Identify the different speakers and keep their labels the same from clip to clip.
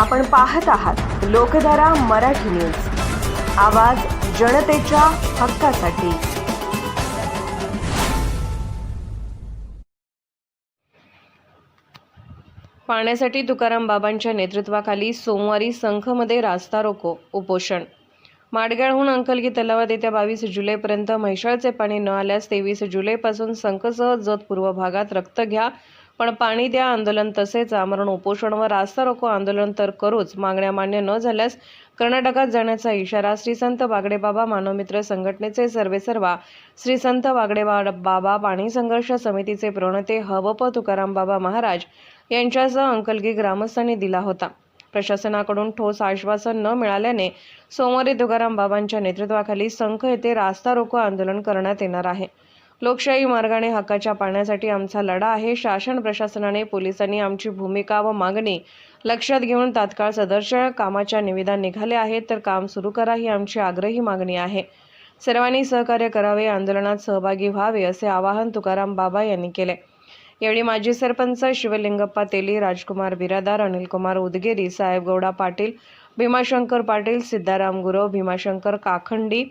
Speaker 1: आपण पाहत आहात लोकधारा मराठी न्यूज. आवाज जनतेच्या हक्कासाठी. पाण्यासाठी तुकाराम बाबांच्या नेतृत्वाखाली सोमवारी संखमध्ये रास्ता रोको उपोषण. माडगाळहून अंकलगी तलावात येत्या बावीस जुलैपर्यंत म्हैसाळचे पाणी न आल्यास तेवीस जुलैपासून संखसह जत पूर्व भागात रक्त घ्या पण पाणी द्या आंदोलन तसेच आमरण उपोषण व रास्ता रोको आंदोलन तर करूच. मागण्या मान्य न झाल्यास कर्नाटकात जाण्याचा इशारा श्री संत बागडेबाबा मानवमित्र संघटनेचे सर्वेसर्वा श्री संत बागडेबा बाबा पाणी संघर्ष समितीचे प्रणते हवप तुकाराम बाबा महाराज यांच्यासह अंकलगी ग्रामस्थांनी दिला होता. प्रशासनाकडून ठोस आश्वासन न मिळाल्याने सोमवारी तुकाराम बाबांच्या नेतृत्वाखाली संख येथे रास्ता रोको आंदोलन करण्यात येणार आहे. लोकशाही मार्गाने हक्काच्या पाण्यासाठी आमचा लढा आहे. शासन प्रशासनाने पोलिसांनी आमची भूमिका व मागणी लक्षात घेऊन तात्काळ सदरच्या कामाच्या निविदा निघाल्या आहेत. तर काम सुरू करा ही आमची आग्रही मागणी आहे. सर्वांनी सहकार्य करावे आंदोलनात सहभागी व्हावे असे आवाहन तुकाराम बाबा यांनी केले. यावेळी माजी सरपंच शिवलिंगप्पा तेली राजकुमार बिरादार अनिलकुमार उदगेरी साहेबगौडा पाटील भीमाशंकर पाटील सिद्धाराम गुरव भीमाशंकर काखंडी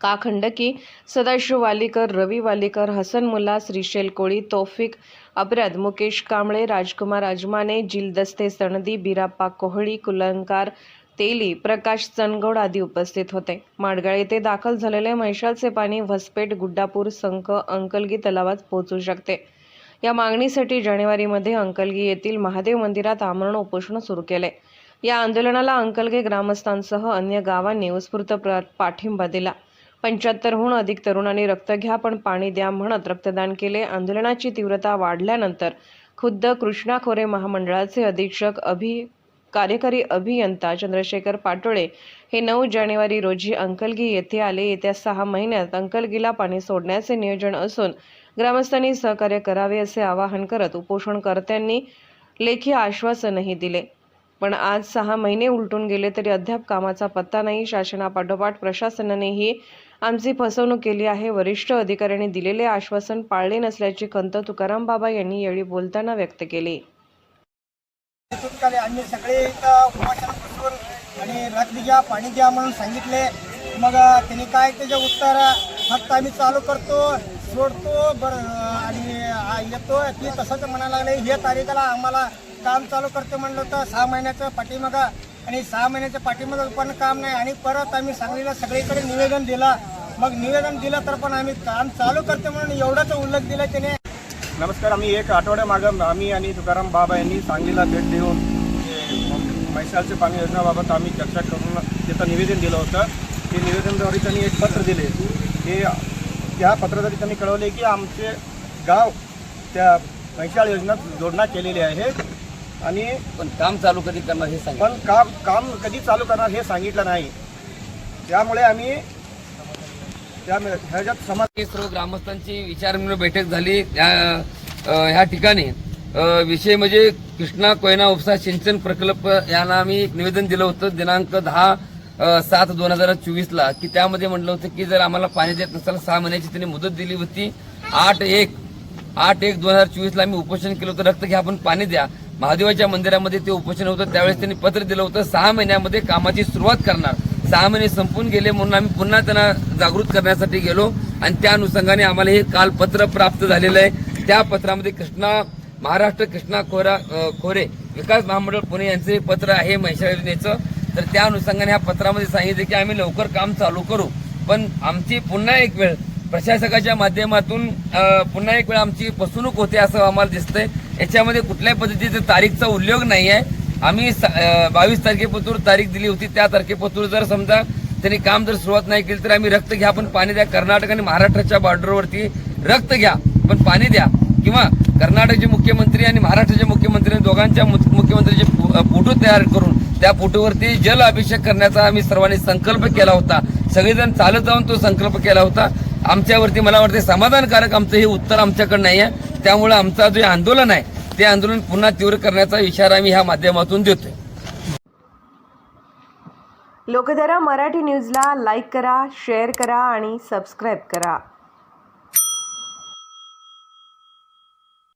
Speaker 1: काखंडकी सदाशिव वालीकर रवी वालीकर हसन मुल्ला श्रीशैल कोळी तौफिक अपराध मुकेश कांबळे राजकुमार अजमाने जिलदस्ते सणदी बिराप्पा कोहळी कुलंकार तेली प्रकाश चनगौड आदी उपस्थित होते. माडगाळ येथे दाखल झालेले म्हैशालचे पाणी व्हसपेट गुड्डापूर संख अंकलगी तलावात पोहोचू शकते. या मागणीसाठी जानेवारीमध्ये अंकलगी येथील महादेव मंदिरात आमरण उपोषण सुरू केले. या आंदोलनाला अंकलगे ग्रामस्थांसह अन्य गावांनी उत्स्फूर्त प्र- पाठिंबा दिला. पंच्याहत्तरहून अधिक तरुणांनी रक्त घ्या पण पाणी द्या म्हणत रक्तदान केले. आंदोलनाची तीव्रता वाढल्यानंतर खुद्द कृष्णा खोरे महामंडळाचे अधीक्षक अभि कार्यकारी अभियंता चंद्रशेखर पाटोळे हे नऊ जानेवारी रोजी अंकलगी येथे आले. येत्या सहा महिन्यात अंकलगीला पाणी सोडण्याचे नियोजन असून ग्रामस्थांनी सहकार्य करावे असे आवाहन करत उपोषणकर्त्यांनी लेखी आश्वासनही दिले. पण आज सहा महिने उलटून गेले तरी अद्याप कामाचा पत्ता नाही. शासनापाठोपाठ प्रशासनानेही आमची फसवणूक केली आहे. वरिष्ठ अधिकाऱ्यांनी दिलेले आश्वासन पाळले नसल्याची खंत तुकाराम बाबा यांनी यावेळी बोलताना व्यक्त केली.
Speaker 2: आम्ही सगळे बसून आणि रक्त घ्या पाणी घ्या म्हणून सांगितले. मग त्यांनी काय त्याचे उत्तर? फक्त आम्ही चालू करतो सोडतो बरं आणि येतो. ती तसंच म्हणायला लागले. हे तारीखाला आम्हाला काम चालू करतो म्हणलं तर सहा महिन्याचं पाठीमागा आणि सहा महिन्याच्या पाठिंबा पण काम नाही. आणि परत आम्ही सांगलीला सगळीकडे निवेदन दिला. मग निवेदन दिलं तर पण आम्ही काम चालू करते म्हणून एवढाच उल्लेख दिला त्याने.
Speaker 3: नमस्कार आम्ही एक आठवड्यामागं आम्ही आणि तुकाराम बाबा यांनी सांगलीला भेट देऊन ते पाणी योजनाबाबत आम्ही चर्चा करून त्याचं निवेदन दिलं होतं. ते निवेदनद्वारे त्यांनी एक पत्र दिले. हे त्या पत्राद्वारे त्यांनी कळवले की आमचे गाव त्या म्हैसाळ योजना जोडणा केलेली आहे. आणि
Speaker 4: पण काम चालू कधी करणार हे सांगा
Speaker 3: पण काम काम कधी चालू करणार हे सांगितलं नाही. त्यामुळे आम्ही त्या ह्याच्यात समाज
Speaker 4: सर्व ग्रामस्थांची विचारविनिमय बैठक झाली. त्या ह्या ठिकाणी विषय म्हणजे कृष्णा कोयना उपसा सिंचन प्रकल्प यांना आम्ही एक निवेदन दिलं होतं. दिनांक दहा सात दोन हजार चोवीस ला की त्यामध्ये म्हटलं होतं की जर आम्हाला पाणी देत नसाल सहा महिन्याची त्यांनी मुदत दिली होती. आठ एक आठ एक दोन हजार चोवीस ला आम्ही उपोषण केलं होतं. रक्त घ्या आपण पाणी द्या. महादेवाच्या मंदिरामध्ये ते उपोषण होतं त्यावेळेस त्यांनी पत्र दिलं होतं सहा महिन्यामध्ये कामाची सुरुवात करणार. सहा महिने संपून गेले म्हणून आम्ही पुन्हा त्यांना जागृत करण्यासाठी गेलो आणि त्या अनुषंगाने आम्हाला हे काल पत्र प्राप्त झालेलं आहे. त्या पत्रामध्ये कृष्णा महाराष्ट्र कृष्णा खोरा खोरे विकास महामंडळ पुणे यांचं हे पत्र आहे म्हैसाळ योजनेचं. तर त्या अनुषंगाने ह्या पत्रामध्ये सांगितलं की आम्ही लवकर काम चालू करू. पण आमची पुन्हा एक वेळ प्रशासकाच्या माध्यमातून पुन्हा एक वेळ आमची फसवणूक होते असं आम्हाला दिसतंय. याच्यामध्ये कुठल्याही पद्धतीचा तारीखचा उल्लेख नाही आहे आम्ही बावीस तारखेपासून तारीख दिली होती. त्या तारखेपासून जर समजा त्यांनी काम जर सुरुवात नाही केली तर आम्ही रक्त घ्या पण पाणी द्या. कर्नाटक आणि महाराष्ट्राच्या बॉर्डरवरती रक्त घ्या पण पाणी द्या. किंवा कर्नाटकचे मुख्यमंत्री आणि महाराष्ट्राचे मुख्यमंत्री दोघांच्या मु- मुख्यमंत्र्यांचे फोटो तयार करून त्या फोटोवरती जल अभिषेक करण्याचा आम्ही सर्वांनी संकल्प केला होता. सगळेजण चालत जाऊन तो संकल्प केला होता. आमच्यावरती मला वाटते समाधानकारक आमचं हे उत्तर आमच्याकडे नाही आहे त्यामुळे आमचा जे आंदोलन आहे ते आंदोलन पुन्हा तीव्र करण्याचा इशारा आम्ही ह्या माध्यमातून देतोय.
Speaker 1: लोकधारा मराठी न्यूजला लाईक करा शेअर करा आणि सबस्क्राईब करा.